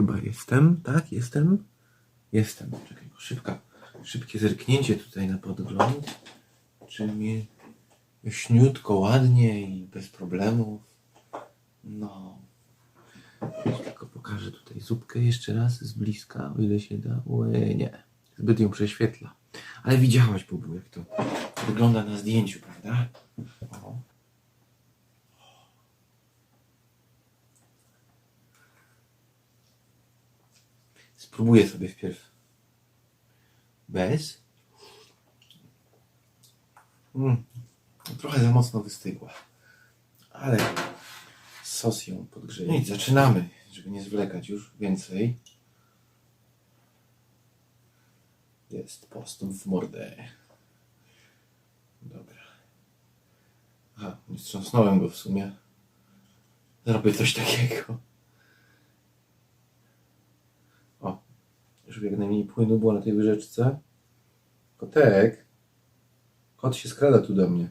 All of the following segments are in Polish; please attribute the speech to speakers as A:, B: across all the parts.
A: Chyba jestem, tak? Jestem? Jestem. Czekaj, szybka, szybkie zerknięcie tutaj na podgląd. Czy mi jaśniutko, ładnie i bez problemów. No. Tylko pokażę tutaj zupkę jeszcze raz z bliska, o ile się da. Ue, nie. Zbyt ją prześwietla. Ale widziałaś, Bubu, jak to wygląda na zdjęciu, prawda? O. Spróbuję sobie wpierw bez. Mm, trochę za mocno wystygła. Ale sos ją podgrzeje. I zaczynamy, żeby nie zwlekać już więcej. Jest postęp w mordę. Dobra. Aha, nie wstrząsnąłem go w sumie. Zrobię coś takiego. O, żeby jak najmniej płynu było na tej łyżeczce. Kotek. Kot się skrada tu do mnie.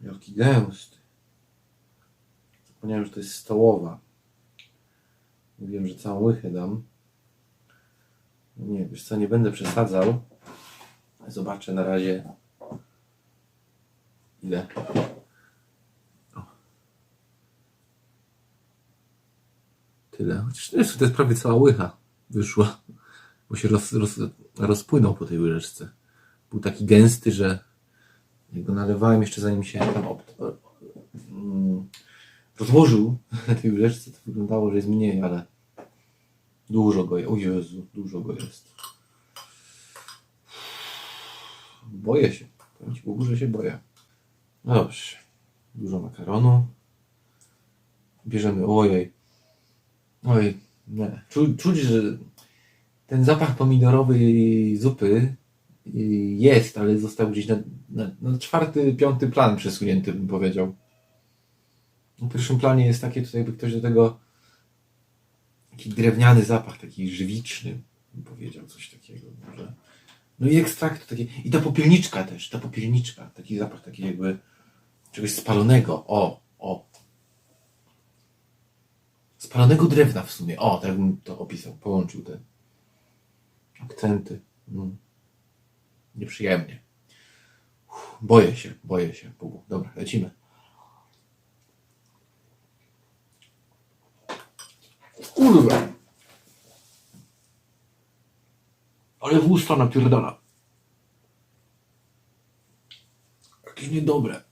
A: Jaki gęsty. Zapomniałem, że to jest stołowa. Mówiłem, że całą łychę dam. Nie, wiesz co, nie będę przesadzał. Zobaczę na razie ile. O. Tyle. Chociaż to jest prawie cała łycha wyszła. Bo się roz, roz, rozpłynął po tej łyżeczce. Był taki gęsty, że jak go nalewałem jeszcze zanim się tam mm, rozłożył na tej łyżeczce, to wyglądało, że jest mniej, ale dużo go jest. O Jezu, dużo go jest. Boję się. Powiem Ci Bogu, że się boję. No dobrze. Dużo makaronu. Bierzemy, ojej. Oj, nie. Czu, czuć, że ten zapach pomidorowej zupy jest, ale został gdzieś na, na, na czwarty, piąty plan przesunięty, bym powiedział. Na pierwszym planie jest takie tutaj, jakby ktoś do tego taki drewniany zapach, taki żywiczny, bym powiedział, coś takiego może. No i ekstrakt taki, i ta popielniczka też, ta popielniczka, taki zapach taki jakby czegoś spalonego, o, o. Spalonego drewna w sumie, o, tak bym to opisał, połączył te akcenty. Mm. Nieprzyjemnie. Uff, boję się, boję się. Dobra, lecimy. Kurwa. Ale w usta napierdala. Jakie niedobre.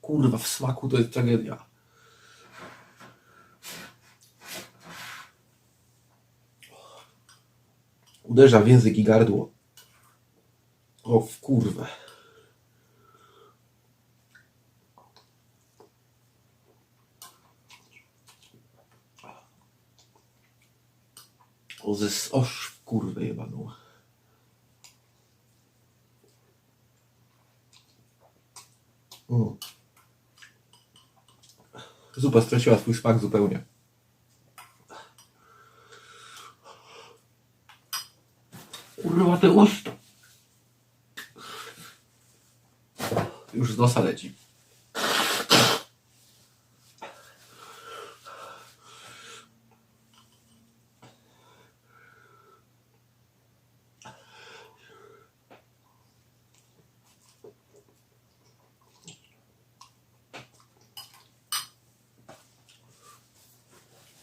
A: Kurwa, w smaku to jest tragedia. Uderza w język i gardło. O w kurwę. O ze w kurwę jebaną. Mm. Zupa straciła swój smak zupełnie. Kurwa te usta. Już z nosa leci.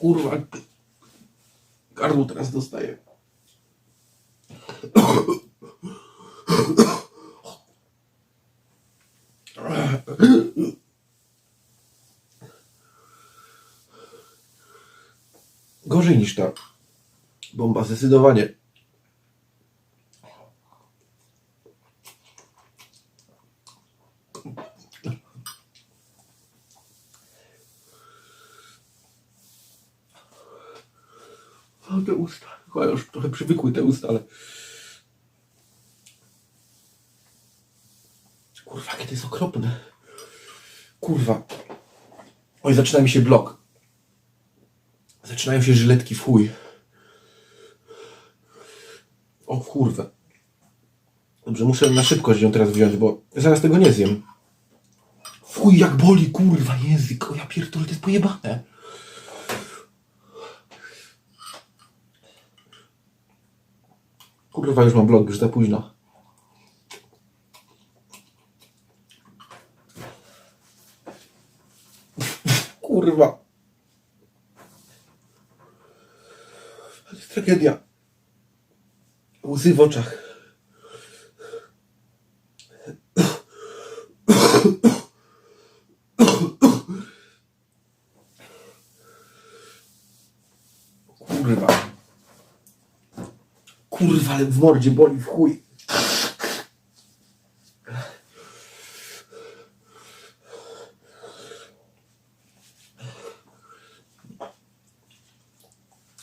A: Kurwa, gardło teraz dostaję. Gorzej niż ta bomba, zdecydowanie. O, te usta. Chyba już trochę przywykły usta, ale... Kurwa, jakie to jest okropne. Kurwa. Oj, zaczyna mi się blok. Zaczynają się żyletki w chuj. O kurwa. Dobrze, muszę na szybkość ją teraz wziąć, bo zaraz tego nie zjem. Fuj, jak boli, kurwa, język. O ja pierdolę, to jest pojebane. Kurwa, już mam vlog, już za późno. Kurwa. To jest tragedia. Łzy w oczach. Kurwa. Kurwa, ale w mordzie boli w chuj.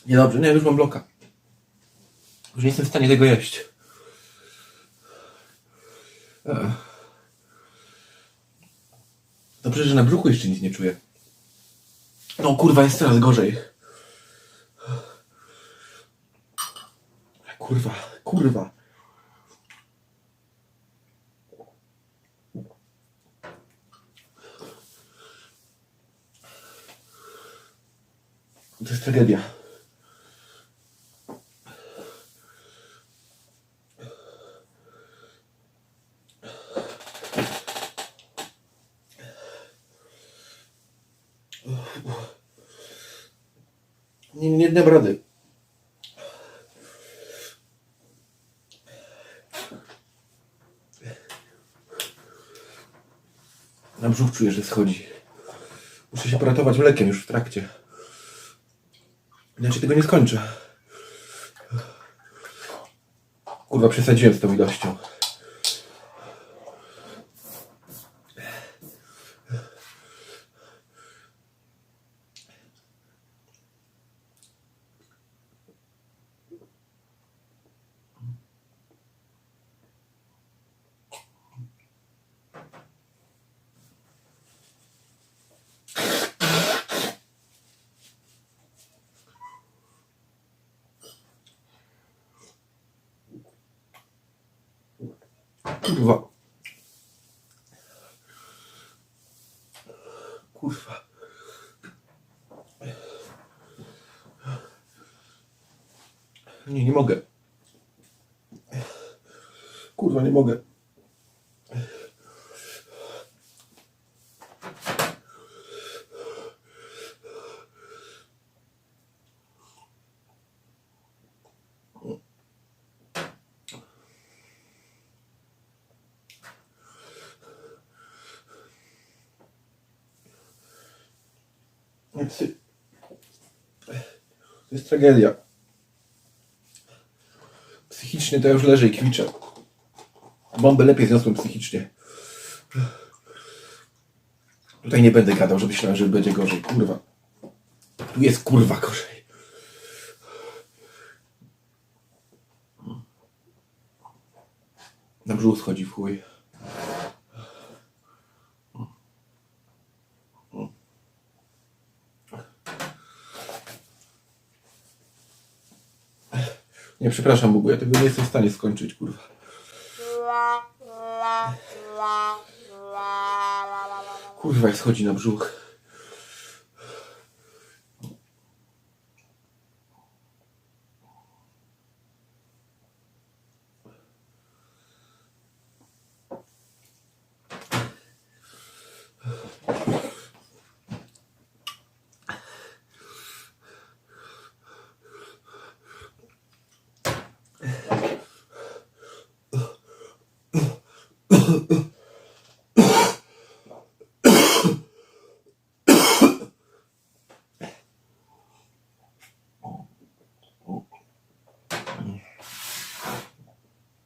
A: Niedobrze, nie, już mam bloka. Już nie jestem w stanie tego jeść. Dobrze, że na brzuchu jeszcze nic nie czuję. No kurwa, jest coraz gorzej. Kurwa, kurwa. To jest tragedia. Nie, nie dam rady. Na brzuch czuję, że schodzi. Muszę się poratować mlekiem już w trakcie. Inaczej tego nie skończę. Kurwa, przesadziłem z tą ilością. Kurwa. Kurwa. Nie, nie mogę. Kurwa, nie mogę. To jest tragedia. Psychicznie to już leżę i kwiczę. Bombę lepiej zniosłem psychicznie. Tutaj nie będę gadał, że myślałem, że będzie gorzej. Kurwa. Tu jest kurwa gorzej. Na brzuch schodzi w chuj. Nie, przepraszam, Bubu, ja tego nie jestem w stanie skończyć, kurwa. Kurwa, jak schodzi na brzuch.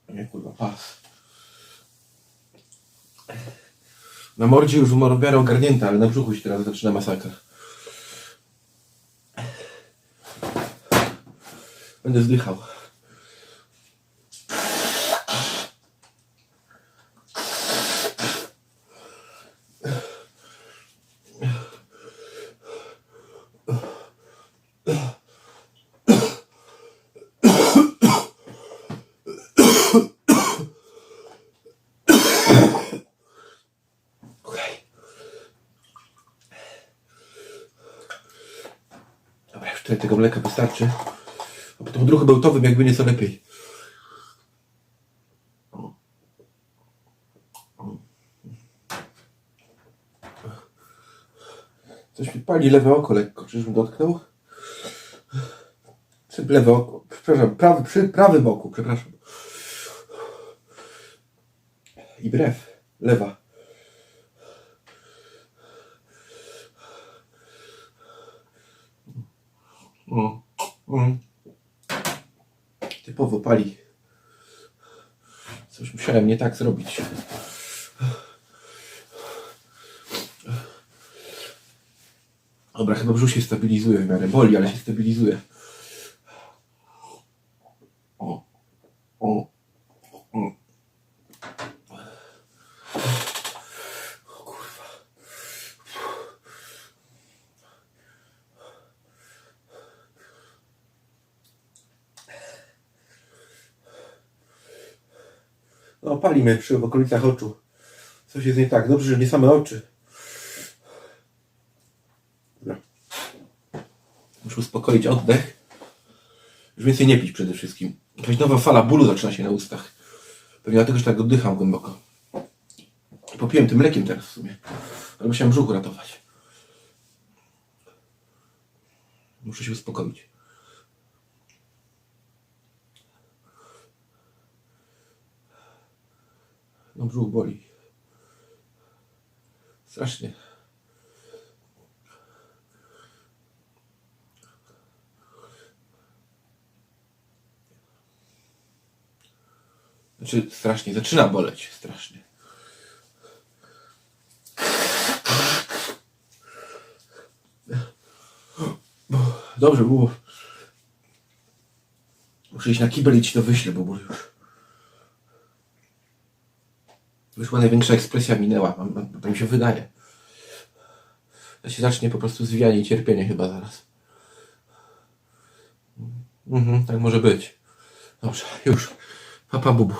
A: Nie, kurwa, pas. Na mordzie już w miarę ogarnięta, ale na brzuchu się teraz zaczyna masakra. Będę zdychał. Tutaj tego mleka wystarczy. A potem odruchy bełtowym jakby nieco lepiej. Coś mi pali lewe oko lekko, czyżbym dotknął? Czy lewe oko, przepraszam, prawy, przy prawym oku, przepraszam. I brew, lewa. Typowo pali. Coś musiałem nie tak zrobić. Dobra, chyba brzuch się stabilizuje w miarę. Boli, ale się stabilizuje. O. O. O. O kurwa. No, palimy przy w okolicach oczu. Coś jest nie tak. Dobrze, że nie same oczy. Dobra. Muszę uspokoić oddech. Już więcej nie pić przede wszystkim. Jakaś nowa fala bólu zaczyna się na ustach. Pewnie dlatego, że tak oddycham głęboko. Popiłem tym mlekiem teraz w sumie. Ale musiałem brzuch ratować. Muszę się uspokoić. No brzuch boli. Strasznie. Znaczy strasznie, zaczyna boleć strasznie. Dobrze było. Muszę iść na kibel i ci to wyślę, bo bo już. Wyszła największa ekspresja minęła, mam- tak mi się wydaje. To się zacznie po prostu zwijanie i cierpienie chyba zaraz. Mhm, tak może być. Dobrze, już. Papa bubu.